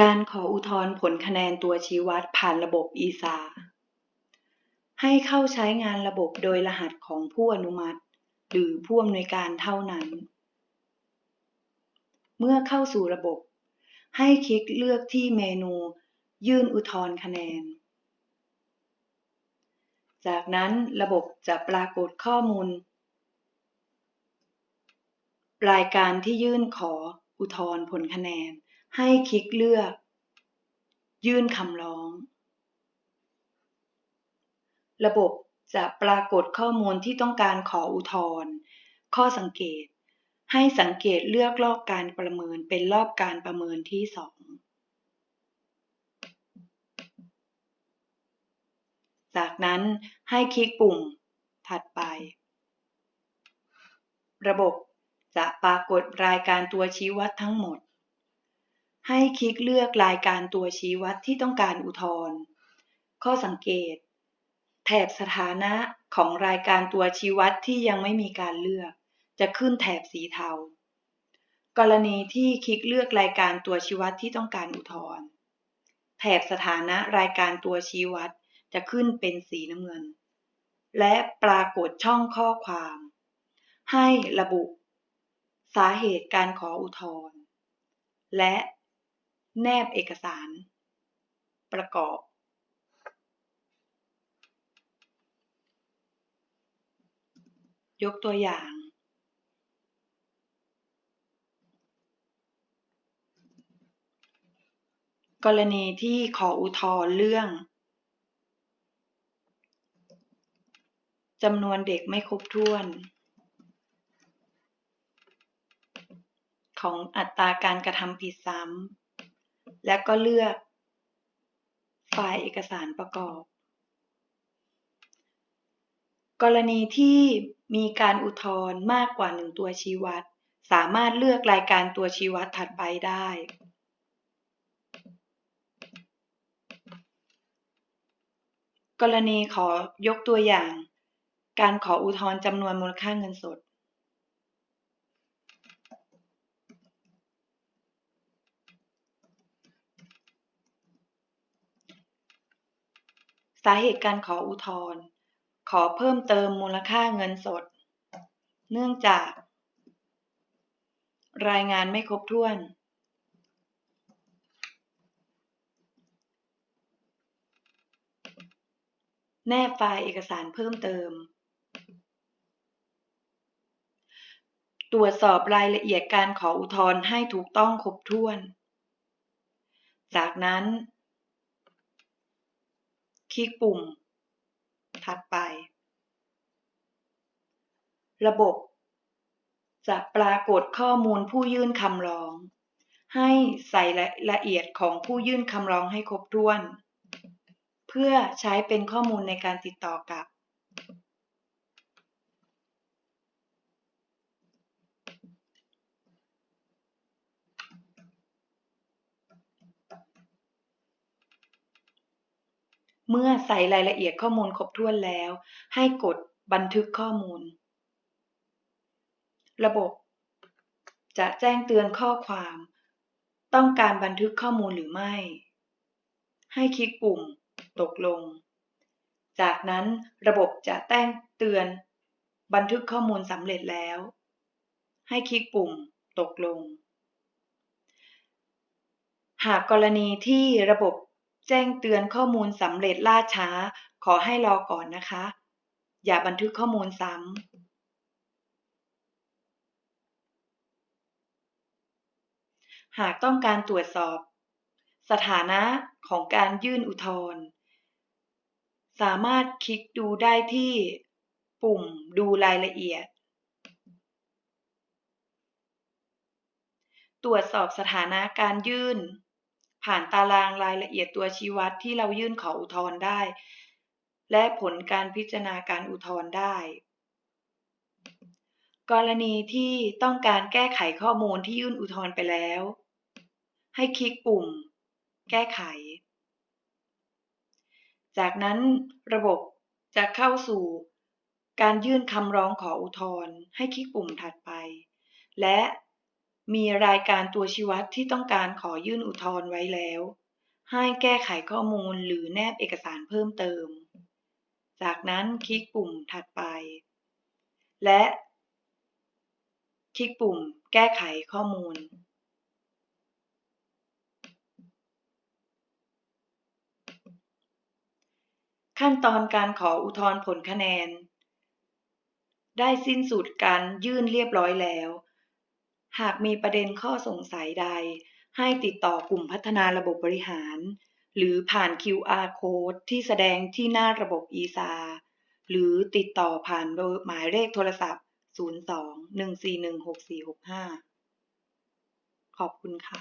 การขออุทธรณ์ผลคะแนนตัวชี้วัดผ่านระบบอีซาให้เข้าใช้งานระบบโดยรหัสของผู้อนุมัติ หรือผู้อำนวยการเท่านั้น เมื่อเข้าสู่ระบบ ให้คลิกเลือกที่เมนู ยื่นอุทธรณ์คะแนน จากนั้นระบบจะปรากฏข้อมูล รายการที่ยื่นขออุทธรณ์ผลคะแนน ให้คลิกเลือก ยื่นคำร้อง ระบบจะปรากฏข้อมูลที่ต้องการขออุทธรณ์ข้อสังเกต ให้สังเกตเลือกรอบการประเมินเป็นรอบการประเมินที่สองจากนั้นให้คลิกปุ่ม ถัดไป ระบบจะปรากฏรายการตัวชี้วัดทั้งหมด ให้คลิกเลือกรายการตัวชี้วัดที่ต้องการอุทธรณ์ ข้อสังเกต แถบสถานะของรายการตัวชี้วัดที่ยังไม่มีการเลือก จะขึ้นแถบสีเทา กรณีที่คลิกเลือกรายการตัวชี้วัดที่ต้องการอุทธรณ์ แถบสถานะรายการตัวชี้วัดจะขึ้นเป็นสีน้ำเงิน และปรากฏช่องข้อความ ให้ระบุ สาเหตุการขออุทธรณ์และ แนบเอกสาร ประกอบ ยกตัวอย่าง กรณีที่ขออุทธรณ์เรื่องจำนวนเด็กไม่ครบถ้วน ของอัตราการกระทำผิดซ้ำ และก็เลือก ไฟล์เอกสารประกอบ กรณีที่มีการอุทธรณ์มากกว่าหนึ่งตัวชี้วัด สามารถเลือกรายการตัวชี้วัดถัดไปได้ กรณีขอยกตัวอย่าง การขออุทธรณ์จำนวนมูลค่าเงินสด สาเหตุการขออุทธรณ์ขอเพิ่มเติมมูลค่าเงินสด เนื่องจาก รายงานไม่ครบถ้วน แนบไฟล์เอกสารเพิ่มเติม ตรวจสอบรายละเอียดการขออุทธรณ์ให้ถูกต้องครบถ้วน จากนั้น คลิกปุ่ม ถัดไป ระบบ จะปรากฏข้อมูลผู้ยื่นคำร้อง ให้ใส่รายละเอียดของผู้ยื่นคำร้องให้ครบถ้วน เพื่อใช้เป็นข้อมูลในการติดต่อกับ เมื่อใส่รายละเอียดข้อมูลครบถ้วนแล้ว ให้กดบันทึกข้อมูล ระบบ จะแจ้งเตือนข้อความ ต้องการบันทึกข้อมูลหรือไม่ ให้คลิกปุ่ม ตกลง จากนั้นระบบจะแจ้งเตือน บันทึกข้อมูลสำเร็จแล้ว ให้คลิกปุ่ม ตกลง หากกรณีที่ระบบ แจ้งเตือนข้อมูลสำเร็จล่าช้า ขอให้รอก่อนนะคะ อย่าบันทึกข้อมูลซ้ำ หากต้องการตรวจสอบ สถานะของการยื่นอุทธรณ์สามารถคลิกดูได้ที่ปุ่มดูรายละเอียด ตรวจสอบสถานะการยื่น ผ่านตารางรายละเอียดตัวชี้วัดที่เรายื่นขออุทธรณ์ได้ และผลการพิจารณาการอุทธรณ์ได้ กรณีที่ต้องการแก้ไขข้อมูลที่ยื่นอุทธรณ์ไปแล้ว ให้คลิกปุ่ม แก้ไข จากนั้นระบบจะเข้าสู่การยื่นคำร้องขออุทธรณ์ให้คลิกปุ่มถัดไป และ มีรายการตัวชี้วัดที่ต้องการขอยื่นอุทธรณ์ไว้แล้ว ให้แก้ไขข้อมูลหรือแนบเอกสารเพิ่มเติม จากนั้นคลิกปุ่มถัดไป และคลิกปุ่มแก้ไขข้อมูล ขั้นตอนการขออุทธรณ์ผลคะแนน ได้สิ้นสุดการยื่นเรียบร้อยแล้ว หากมีประเด็นข้อสงสัยใด ให้ติดต่อกลุ่มพัฒนาระบบบริหาร หรือผ่าน QR Code ที่แสดงที่หน้าระบบ ESA หรือติดต่อผ่านหมายเลขโทรศัพท์ 02 141 6465 ขอบคุณค่ะ